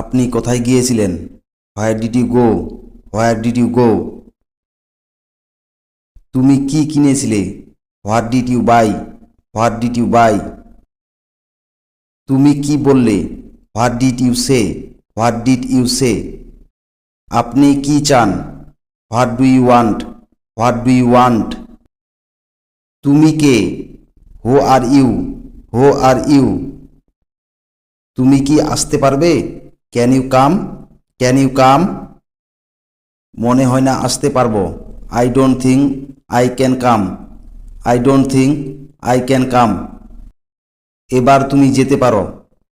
আপনি কোথায় গিয়েছিলেন? Where did you go where did you go তুমি কি কিনেছিলে? What did you buy where did you buy তুমি কি বললে? What did you say what did you say আপনি কি চান? What do you want what do you want তুমি কে? হো আর ইউ হো আর ইউ তুমি কি আসতে পারবে? Can you come can you come মনে হয় না আসতে পারব। I don't think I can come I don't think I can come এবার তুমি যেতে পারো।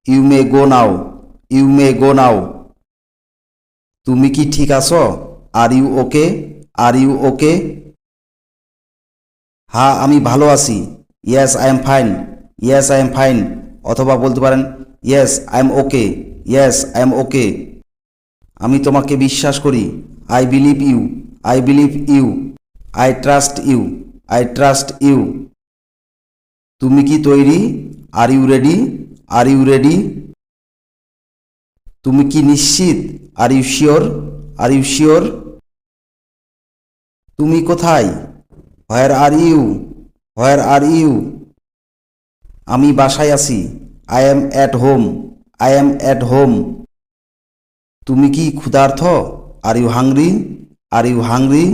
You may go now you may গো নাও তুমি কি ঠিক আছো? Are you okay are you okay হ্যাঁ আমি ভালো আছি। Yes I am fine yes I am fine অথবা বলতে পারেন yes I am okay yes I am okay আমি তোমাকে বিশ্বাস করি। I believe you I believe you I trust you I trust you তুমি কি তৈরি? Are you ready are you ready তুমি কি নিশ্চিত? Are you sure are you sure তুমি কোথায়? Where are you where are you আমি বাসায় আছি। I am at home I am at home তুমি কি ক্ষুধার্থ? Are you hungry are you hungry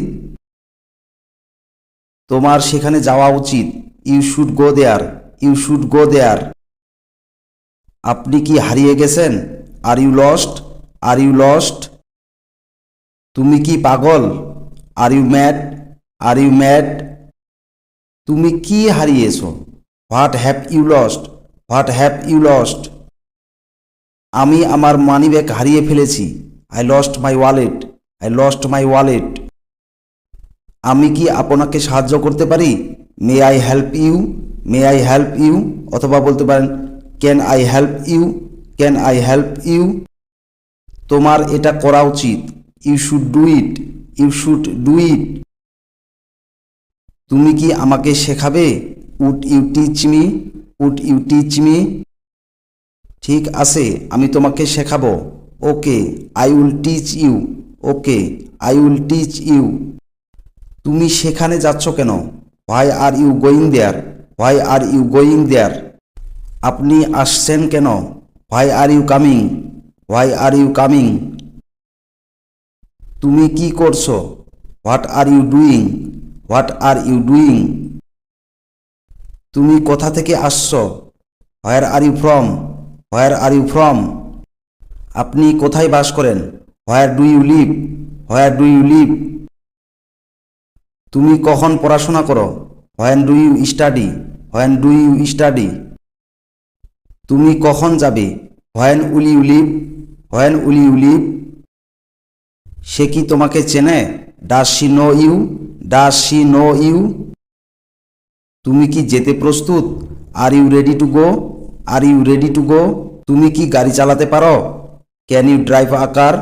তোমার সেখানে যাওয়া উচিত। You should go there you should go there আপনি কি হারিয়ে গেছেন? Are you lost are you lost তুমি কি পাগল? Are you mad are you mad তুমি কি হারিয়েছ? What have you lost what have you lost আমি আমার মানিব্যাগ হারিয়ে ফেলেছি। I lost my wallet I lost my wallet আমি কি আপনাকে সাহায্য করতে পারি? May I help you may I help you অথবা বলতে পারেন can I help you can I help you তোমার এটা করা উচিত। You should do it you should do it তুমি কি আমাকে শেখাবে? Would you teach me would you teach me ঠিক আছে, আমি তোমাকে শেখাবো। Okay I will teach you okay I will teach you তুমি সেখানে যাচ্ছ কেন? Why are you going there why are you going there আপনি আসছেন কেন? Why are you coming why are you coming তুমি কি করছ? What are you doing what are you doing তুমি কোথা থেকে আসছো? Where are you from where are you from? আপনি কোথায় বাস করেন? Where do you live? Where do you live? তুমি কখন পড়াশোনা করো? When do you study? When do you study? তুমি কখন যাবে? When will you leave? When will you leave? সে কি তোমাকে চেনে? Does she know you? Does she know you? তুমি কি যেতে প্রস্তুত? Are you ready to go? Are you ready to go তুমি কি গাড়ি চালাতে পারো? Can you drive a car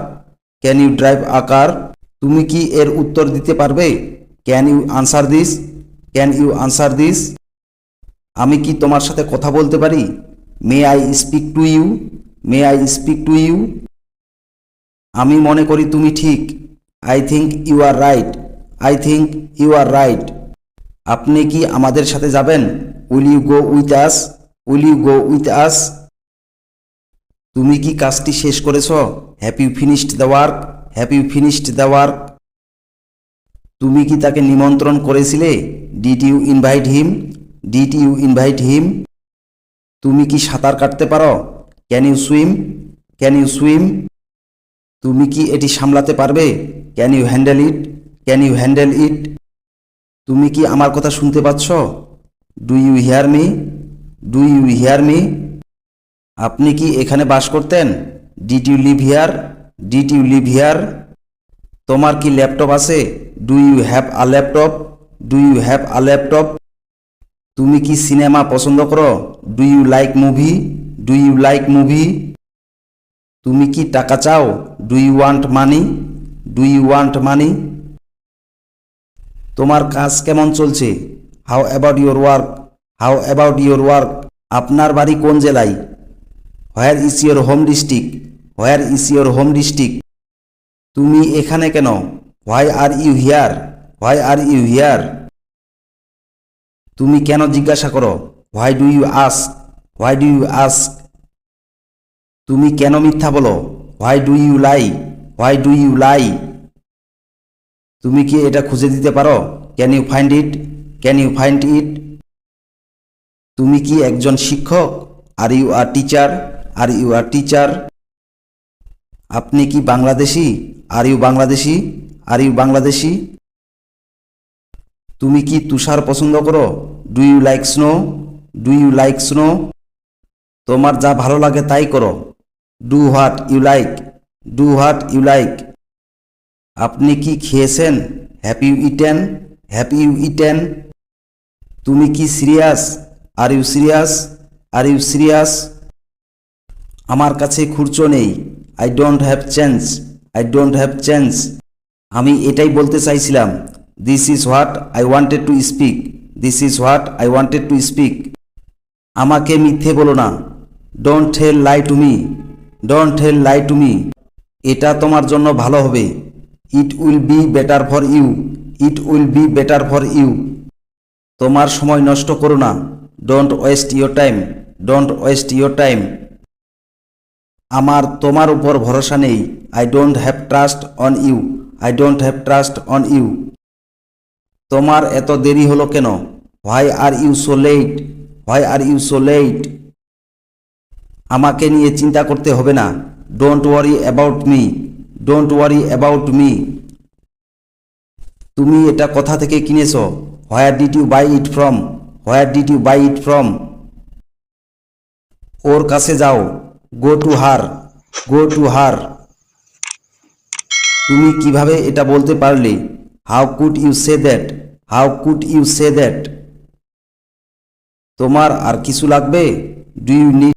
can you drive a car তুমি কি এর উত্তর দিতে পারবে? Can you answer this can you answer this আমি কি তোমার সাথে কথা বলতে পারি? May I speak to you may I speak to you আমি মনে করি তুমি ঠিক। I think you are right I think you are right আপনি কি আমাদের সাথে যাবেন? Will you go with us will you go with us তুমি কি কাজটি শেষ করেছ? You finished the work you finished the work তুমি কি তাকে নিমন্ত্রণ করেছিলে? Did you invite him did you invite him তুমি কি সাঁতার কাটতে পারো? Can you swim can you swim তুমি কি এটি সামলাতে পারবে? Can you handle it can you handle it তুমি কি আমার কথা শুনতে পাচ্ছ? Do you hear me do you hear me আপনি কি এখানে বাস করতেন? Did you live here did you live here তোমার কি ল্যাপটপ আছে? Do you have a laptop? Do you have a laptop? তুমি কি সিনেমা পছন্দ করো? Do you like movie do you like movie তুমি কি টাকা চাও? Do you want money do you want money তোমার কাজ কেমন চলছে? How about your work how about your work আপনার বাড়ি কোন জেলায়? Where is your home district where is your home district তুমি এখানে কেন? Why are you here why are you here তুমি কেন জিজ্ঞাসা করো? Why do you ask why do you ask তুমি কেন মিথ্যা বলো? Why do you lie why do you lie তুমি কি এটা খুঁজে দিতে পারো? Can you find it can you find it তুমি কি একজন শিক্ষক? Are you are teacher are you are teacher আপনি কি Bangladeshi? Are you Bangladeshi? Are you Bangladeshi? তুমি কি তুষার পছন্দ করো? Do you like snow do you like snow তোমার যা ভালো লাগে তাই করো। Do what you like do what you like আপনি কি খেয়েছেন? Happy you eaten happy you eaten তুমি কি serious are you serious are you serious আমার কাছে খুরচো নেই। I don't have change I don't have change আমি এটাই বলতে চাইছিলাম। This is what I wanted to speak this is what I wanted to speak আমাকে মিথ্যে বলো না। Don't hell lie to me don't hell lie to me এটা তোমার জন্য ভালো হবে। It will be better for you it will be better for you তোমার সময় নষ্ট করো না। Don't waste your time don't waste your time আমার তোমার উপর ভরসা নেই। I don't have trust on you I don't have trust on you তোমার এত দেরি হলো কেন? Why are you so late why are you so late আমাকে নিয়ে চিন্তা করতে হবে না। Don't worry about me don't worry about me তুমি এটা কোথা থেকে কিনেছো? Where did you buy it from where did you buy it from ওর কাছে যাও। Go to her go to her তুমি কীভাবে এটা বলতে পারলে? How could you say that how could you say that তোমার আর কিছু লাগবে? Do you need